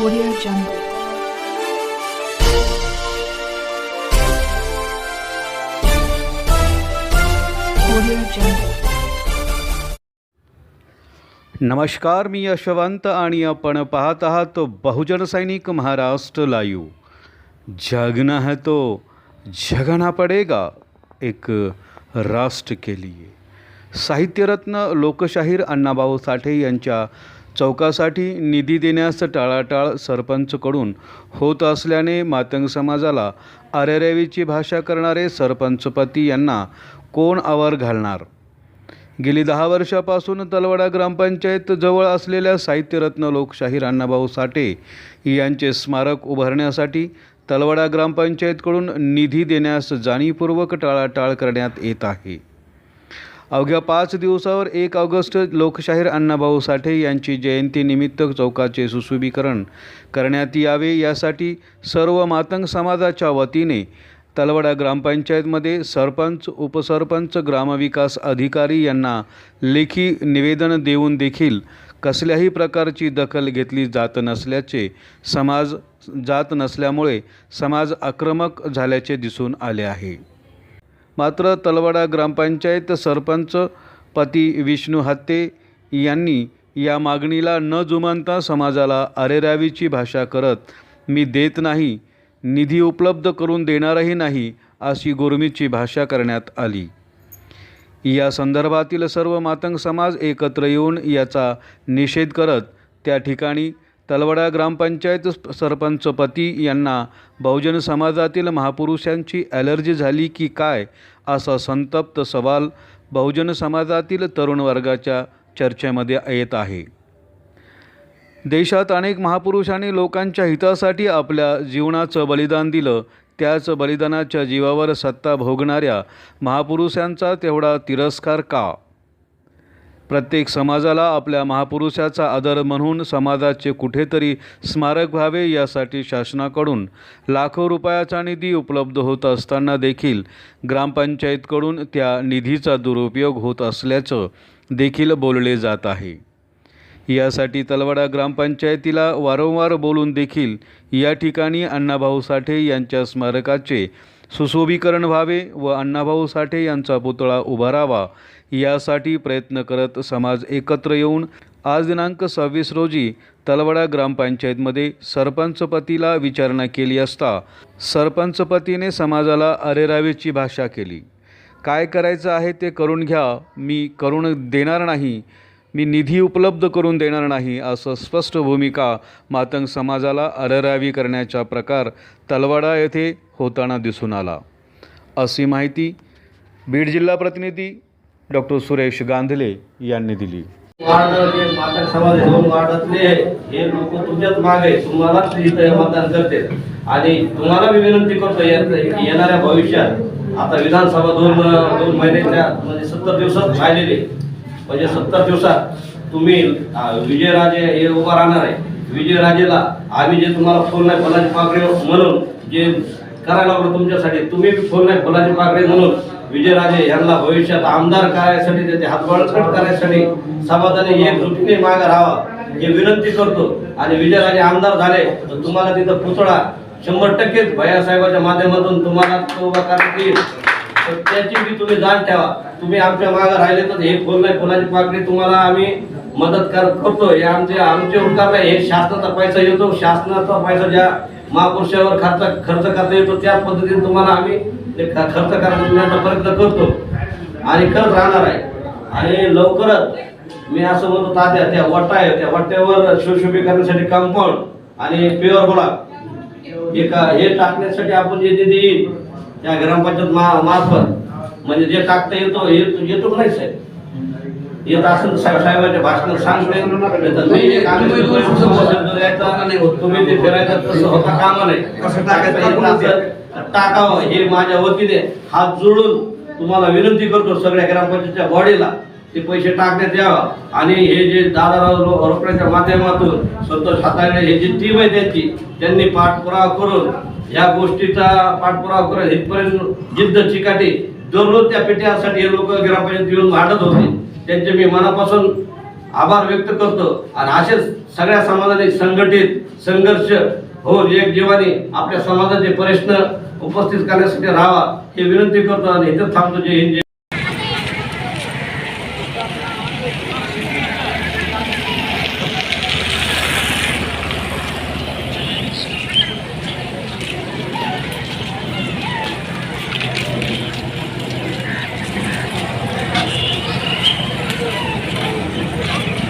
Audio Jungle. नमस्कार मी यशवंत आणि आपण पाहत आहात बहुजन सैनिक महाराष्ट्र लाईव्ह. जगना है तो जगना पडेगा एक राष्ट्र के लिए. साहित्यरत्न लोकशाहीर अण्णाभाऊ साठे यांच्या चौकासाठी निधी देण्यास टाळाटाळ सरपंचकडून होत असल्याने मातंग समाजाला अरेरेवीची भाषा करणारे सरपंचपती यांना कोण आवर घालणार? गेली दहा वर्षापासून तलवाडा ग्रामपंचायत जवळ असलेल्या साहित्यरत्न लोकशाहीर अण्णाभाऊ साठे यांचे स्मारक उभारण्यासाठी तलवाडा ग्रामपंचायतकडून निधी देण्यास जाणीवपूर्वक टाळाटाळ करण्यात येत आहे. अवघ्या पाच दिवसावर एक ऑगस्ट लोकशाहीर अण्णाभाऊ साठे यांची जयंतीनिमित्त चौकाचे सुशोभीकरण करण्यात यावे यासाठी सर्व मातंग समाजाच्या वतीने तलवडा ग्रामपंचायतमध्ये सरपंच उपसरपंच ग्रामविकास अधिकारी यांना लेखी निवेदन देऊन देखील कसल्याही प्रकारची दखल घेतली जात नसल्याचे समाज जात नसल्यामुळे समाज आक्रमक झाल्याचे दिसून आले आहे. मात्र तलवाडा ग्रामपंचायत सरपंच पती विष्णू हत्ते यांनी या मागणीला न जुमानता समाजाला अरेरावीची भाषा करत मी देत नाही निधी उपलब्ध करून देणारही नाही अशी गुरमीची भाषा करण्यात आली. या संदर्भातील सर्व मातंग समाज एकत्र येऊन याचा निषेध करत त्या ठिकाणी तलवडा ग्रामपंचायत सरपंचपती यांना बहुजन समाजातील महापुरुषांची ॲलर्जी झाली की काय असा संतप्त सवाल बहुजन समाजातील तरुण वर्गाच्या चर्चेमध्ये येत आहे. देशात अनेक महापुरुषांनी लोकांच्या हितासाठी आपल्या जीवनाचं बलिदान दिलं. त्याच बलिदानाच्या जीवावर सत्ता भोगणाऱ्या महापुरुषांचा तेवढा तिरस्कार का? प्रत्येक समाजाला आपल्या महापुरुषाचा आदर म्हणून समाजाचे कुठेतरी स्मारक व्हावे यासाठी शासनाकडून लाखो रुपयाचा निधी उपलब्ध होत असताना देखील ग्रामपंचायतकडून त्या निधीचा दुरुपयोग होत असल्याचं देखील बोलले जात आहे. यासाठी तलवाडा ग्रामपंचायतीला वारंवार बोलून देखील या ठिकाणी अण्णाभाऊ साठे यांच्या स्मारकाचे सुशोभीकरण व्हावे व अण्णाभाऊ साठे यांचा पुतळा उभारावा यासाठी प्रयत्न करत समाज एकत्र येऊन आज दिनांक सव्वीस रोजी तलवडा ग्रामपंचायतमध्ये सरपंचपतीला विचारणा केली असता सरपंचपतीने समाजाला अरेरावीची भाषा केली. काय करायचं आहे ते करून घ्या मी करून देणार नाही मी निधी उपलब्ध करून देणार नाही असं स्पष्ट भूमिका मातंग समाजाला अरेरावी करण्याचा प्रकार तलवाडा येथे होताना दिसून आला. अशी माहिती बीड जिल्हा प्रतिनिधी डॉक्टर सुरेश गांधले यांनी दिली. वार्ड समाज आहे, दोन वार्डातले हे लोक मागे मतदान करते आणि तुम्हाला मी विनंती करतो येणाऱ्या भविष्यात आता विधानसभा दोन दोन महिन्याच्या म्हणजे सत्तर दिवसात राहिलेले म्हणजे सत्तर दिवसात तुम्ही विजयराजे हे उभा राहणार आहे. विजयराजेला आम्ही जे तुम्हाला फुल नाही फुलाची म्हणून जे करायला लागलो तुमच्यासाठी. तुम्ही फोन नाही फुलाची पाकळी म्हणून विजयराजे यांना भविष्यात आमदार करायसाठी त्याचे हात बळकट करायसाठी समाजाने एकजुटीने मागे राहावा हे विनंती करतो. आणि विजयराजे आमदार झाले तर तुम्हाला तिथं पुतळा शंभर टक्केच भैयासाहेबाच्या माध्यमातून तुम्हाला तो उभा करण्यात येईल. तर त्याची बी तुम्ही जाण ठेवा. तुम्ही आमच्या मागे राहिले तर हे फुल नाही फुलाची पाकळी तुम्हाला आम्ही मदत कर करतो हे आमचे आमचे उपकार नाही हे शासनाचा पैसा येतो शासनाचा पैसा ज्या महापुरुषावर खर्च खर्च करता येतो त्या पद्धतीने तुम्हाला आम्ही ते खर्च करण्याचा प्रयत्न करतो. आणि करत राहणार आहे. आणि लवकरच मी असं म्हणतो तात्या त्या वट्टा आहे त्या वट्ट्यावर शिवशोभी करण्यासाठी कंपाऊंड आणि प्युअर गुलाब हे का हे टाकण्यासाठी आपण जे निधी येईल त्या ग्रामपंचायत मा मार्फत म्हणजे जे टाकता येतो येतो येतो नाही साहेब. येत असेल साहेबांच्या भाषणात सांगते. शब्द द्यायचा, तुम्ही ते फिरायचं तसं होता कामा नाही. कसं टाकायचं टाकावं हे माझ्या वतीने हात जोडून तुम्हाला विनंती करतो सगळ्या ग्रामपंचायतच्या बॉडीला ते पैसे टाकण्यात यावं. आणि हे जे दादाराव रोकड्याच्या माध्यमातून संतोष हाताळे हे जी टीम आहे त्यांची त्यांनी पाठपुरावा करून या गोष्टीचा पाठपुरावा करून इथपर्यंत जिद्द चिकाटी दररोज त्या पिठ्यासाठी हे लोक ग्रामपंचायत येऊन वाढत होते. त्यांचे मी मनापासून आभार व्यक्त करतो. आणि असेच सगळ्या समाजाने संघटित संघर्ष होऊन एक जीवाने आपल्या समाजाचे प्रश्न उपस्थित करण्यासाठी राहावा हे विनंती करतो आणि इथं थांबतो. जे हिंदी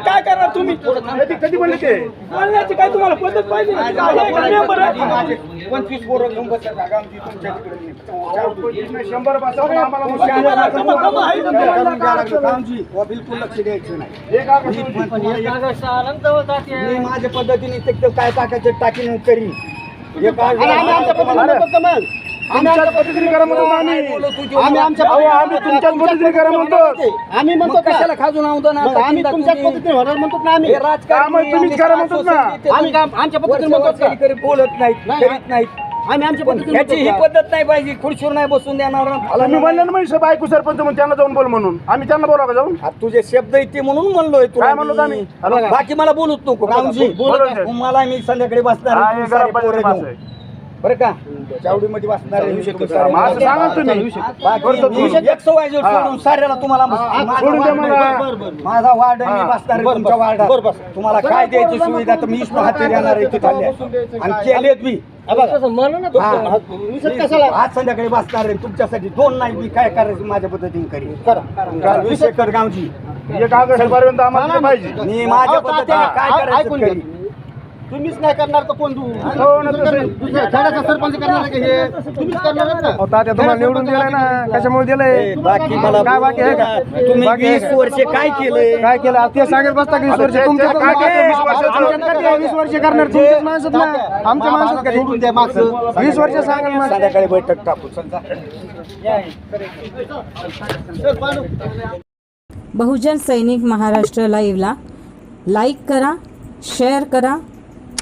काय करणार तुम्ही कधी म्हणले ते बोलण्याची काय तुम्हाला पद्धत पाहिजे? पंचवीस पोरं घेऊन बसल्या जागा आमची तुमच्या तिकडे शंभर आम्हाला बिलकुल लक्ष द्यायचं नाही हे कागद मी माझ्या पद्धतीने ते ते काय टाकायचं टाकीन करीन. आमच्याच पद्धतीने करा म्हणतो आम्ही. आम्ही आमच्या अहो, आम्ही तुमच्याच पद्धतीने करा म्हणतो. आम्ही म्हणतो कशाला खाजून आणतो ना आम्ही तुमच्याच पद्धतीने होणार म्हणतो ना आम्ही? काम तुम्हीच करा म्हणतो ना. आम्ही काम आमच्या पद्धतीने म्हणतो का? बोलत नाहीत नाही, करीत नाहीत. आम्ही आमच्या पद्धतीने याची ही? पद्धत नाही पाहिजे खुर्चीवर नाही बसून देणार तुम्ही म्हणले ना म्हणजे बायको सरपंच म्हणून त्यांना जाऊन बोल म्हणून आम्ही त्यांना बोलावं का जाऊन आता तुझे शब्द येते म्हणून म्हणलोय काय म्हणलो आम्ही? मी. बघा. बाकी मला बोलूच नको रामजी, बोलत बोला नाही. मला मी संध्याकाळी बसणार हा, हे. माणसं आहे. बरं का चावडीमध्ये असं सांगा तुम्ही. तुम्ही. एक सवय जोड. सोडून साऱ्याला तुम्हाला माझा सोडून द्या वार्ड मला. आहे. बरं, बरं. माझा वार्ड आहे, मी. बसणार आहे तुमच्या वार्डात तुम्हाला काय द्यायची सुविधा तर मी हाती देणार आहे तिथे आणि केलेत मी हा. आज संध्याकाळी बसणार आहे तुमच्यासाठी दोन नाही मी काय करायचं माझ्या पद्धतीने करीन करा विषय कर गावची हे आम्हाला ते पाहिजे मी माझ्या पद्धतीने काय करायचं ऐकून घ्या. करीन तुम्हीच नाही करणार तर कोण दू हो खेड्याचा सरपंच करणार आहे का हे? तुम्हीच करणार आहेत ना तात्या तुम्हाला निवडून दिलाय ना कशामुळे दिलंय? बाकी मला काय बाकी आहे का? तुम्ही बाकी वीस का? वर्ष काय केलंय? काय केलं? ते सांगत बसता की वीस वर्ष? तुमच्या काय केलं वीस वर्ष करणार तुमच्याच माणसात ना? आमच्या माणसात का सोडून द्या मागचं वीस वर्ष सांगाल मग संध्याकाळी बैठक टाकू. समजा बहुजन सैनिक महाराष्ट्र लाईव्हला लाईक करा शेअर करा